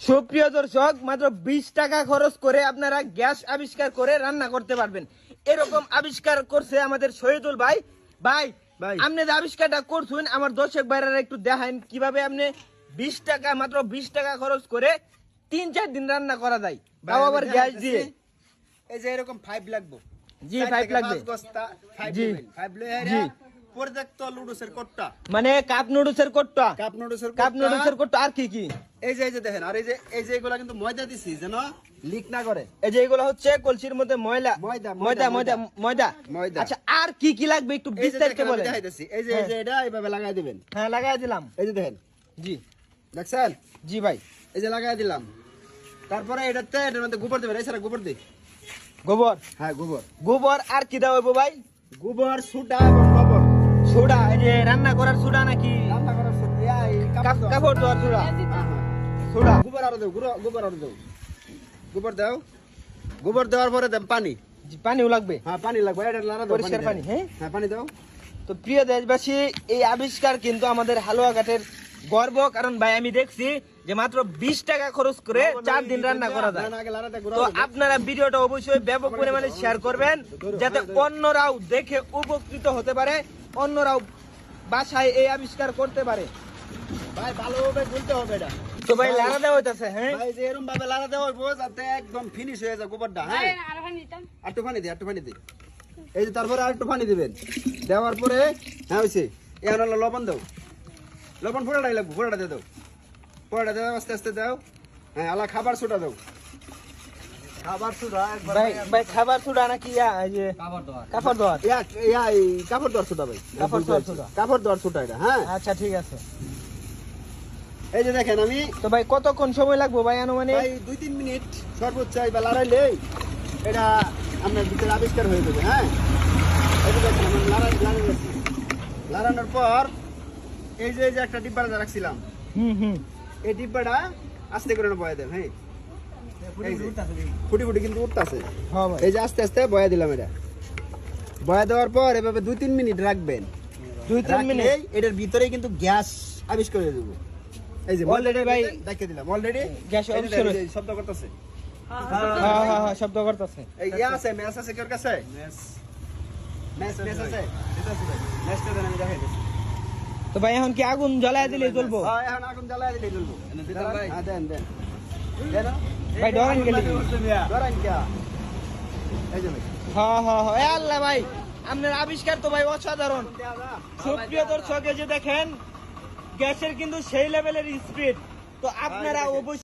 সুপ্রিয় দর্শক মাত্র বিশ টাকা খরচ করে আপনারা গ্যাস আবিষ্কার করে রান্না করতে পারবেন এরকম আবিষ্কার করছে আমাদের শহীদুল ভাই ভাই। আপনি যে আবিষ্কারটা করছেন আমার দর্শক ভাইরা একটু দেখান কীভাবে আপনি বিশ টাকা মাত্র বিশ টাকা খরচ করে তিন চার দিন রান্না করা যায় তাও আবার গ্যাস দিয়ে এই যে এরকম ফাইভ লাগবো জি, ফাইভ লাগবে। জি। নেবেন। জি। লুডুসের কোটটা। মানে কাপ নুডলসের কোটটা? কাপ নুডুসের কাপ কোটটা। আর কি কি? এই যে এই যে দেখেন আর এই যে এই যে এগুলা কিন্তু ময়দা দিছি যেন লিক না করে। এই যে এগুলো হচ্ছে কলসির মধ্যে ময়লা। ময়দা, ময়দা ময়দা, ময়দা। আচ্ছা আর কি কি লাগবে একটু বিস্তারিত বলেন। দেখাইতেছি। এই যে এই যে এটা এইভাবে লাগাই দিবেন। হ্যাঁ লাগাই দিলাম। এই যে দেখেন। জি। দেখছেন? জি ভাই। এই যে লাগাই দিলাম। তারপরে এটাতে এটার মধ্যে গোবর দেবেন। এছাড়া গোবর দিই। গোবর? হ্যাঁ গোবর। গোবর আর কি দেওয়া ভাই? গোবর সুটা এবং গোবর। সোডা এই যে রান্না করার সোডা নাকি? রান্না করার এই কাপড় হ্যাঁ, হ্যাঁ। সোডা? গোবর আরও দেও গোবর আরও দেও। গোবর দাও। গোবর দেওয়ার পরে দেন পানি। পানিও লাগবে। হ্যাঁ পানি লাগবে। এটা দাও পরিষ্কার পানি, হ্যাঁ? হ্যাঁ পানি দাও। তো প্রিয় দেশবাসী এই আবিষ্কার কিন্তু আমাদের হালুয়া ঘাটের গর্ব। কারণ ভাই আমি দেখছি যে মাত্র বিশ টাকা খরচ করে চার দিন রান্না করা যায়। তো আপনারা ভিডিওটা অবশ্যই ব্যাপক পরিমাণে শেয়ার করবেন যাতে অন্যরাও দেখে উপকৃত হতে পারে। অন্যরাও বাসায় এই আবিষ্কার করতে পারে। ভাই ভালোভাবে গুলতে হবে এটা। তো ভাই লাড়া দেওয়া হইতাছে হ্যাঁ? ভাই যে এরকম ভাবে লাড়া দেওয়া হইবো যাতে একদম ফিনিশ হয়ে যায় গোবরটা হ্যাঁ? আর একটু পানি দি আর একটু পানি দি। এই যে তারপরে আর একটু পানি দিবেন। দেওয়ার পরে হ্যাঁ এখন হলো লবণ দাও। লবণ ফোড়াটাই লাগবে ফোড়াটা দিয়ে দাও। ফোড়াটা দাও আস্তে আস্তে দাও। হ্যাঁ আলা খাবার ছোটা দাও। খাবার সোটা ভাই ভাই খাবার সুডা নাকি ইয়া, এই যে কাপড় দেওয়ার ইয়া ইয়া কাপড় দেওয়ার সোটা ভাই। কাপড় দেওয়ার সোডা। কাপড় দেওয়ার সোটা এটা হ্যাঁ। আচ্ছা ঠিক আছে। এই যে দেখেন আমি তো ভাই কতক্ষণ সময় লাগবে ভাই আনুমানিক? ভাই দুই তিন মিনিট সর্বোচ্চ এটা আপনার ভিতরে আবিষ্কার হয়ে যাবে হ্যাঁ। এই যে দেখেন আমি লড়াই লড়াই গেছি লড়ানোর পর এই যে এই যে একটা ডিব্বাটা রাখছিলাম। হুম হুম। এই ডিব্বাটা আস্তে করে বয়া দেব হ্যাঁ। ফুটি ফুটি কিন্তু উঠতেছে। হ্যাঁ এই যে আস্তে আস্তে বয়া দিলাম এটা। বয়া দেওয়ার পর এভাবে দুই তিন মিনিট রাখবেন। দুই তিন মিনিট? এটার ভিতরে কিন্তু গ্যাস আবিষ্কার হয়ে যাবে। এই যে Already ভাই দেখে দিলাম অলরেডি গ্যাস আবিষ্কার শব্দ করতেছে। হ্যাঁ হ্যাঁ হ্যাঁ শব্দ করতেছে। এই ইয়া আছে ম্যাচ আছে কেউ কাছে? ম্যাচ ম্যাচ ম্যাচ আছে ম্যাচটা দেন আমি দেখাই দিচ্ছি। তো ভাই এখন কি আগুন জ্বলায় দিলে জ্বলবো? হ্যাঁ এখন আগুন জ্বালায় দিলেই জ্বলবো। দেন দেন দেন। ভাই ডরেন গেলে। কি? হ্যাঁ হ্যাঁ হ্যাঁ আল্লাহ ভাই আপনার আবিষ্কার তো ভাই অসাধারণ। সুপ্রিয় দর্শকে যে দেখেন গ্যাসের কিন্তু সেই লেভেলের স্পিড তো আপনারা অবশ্যই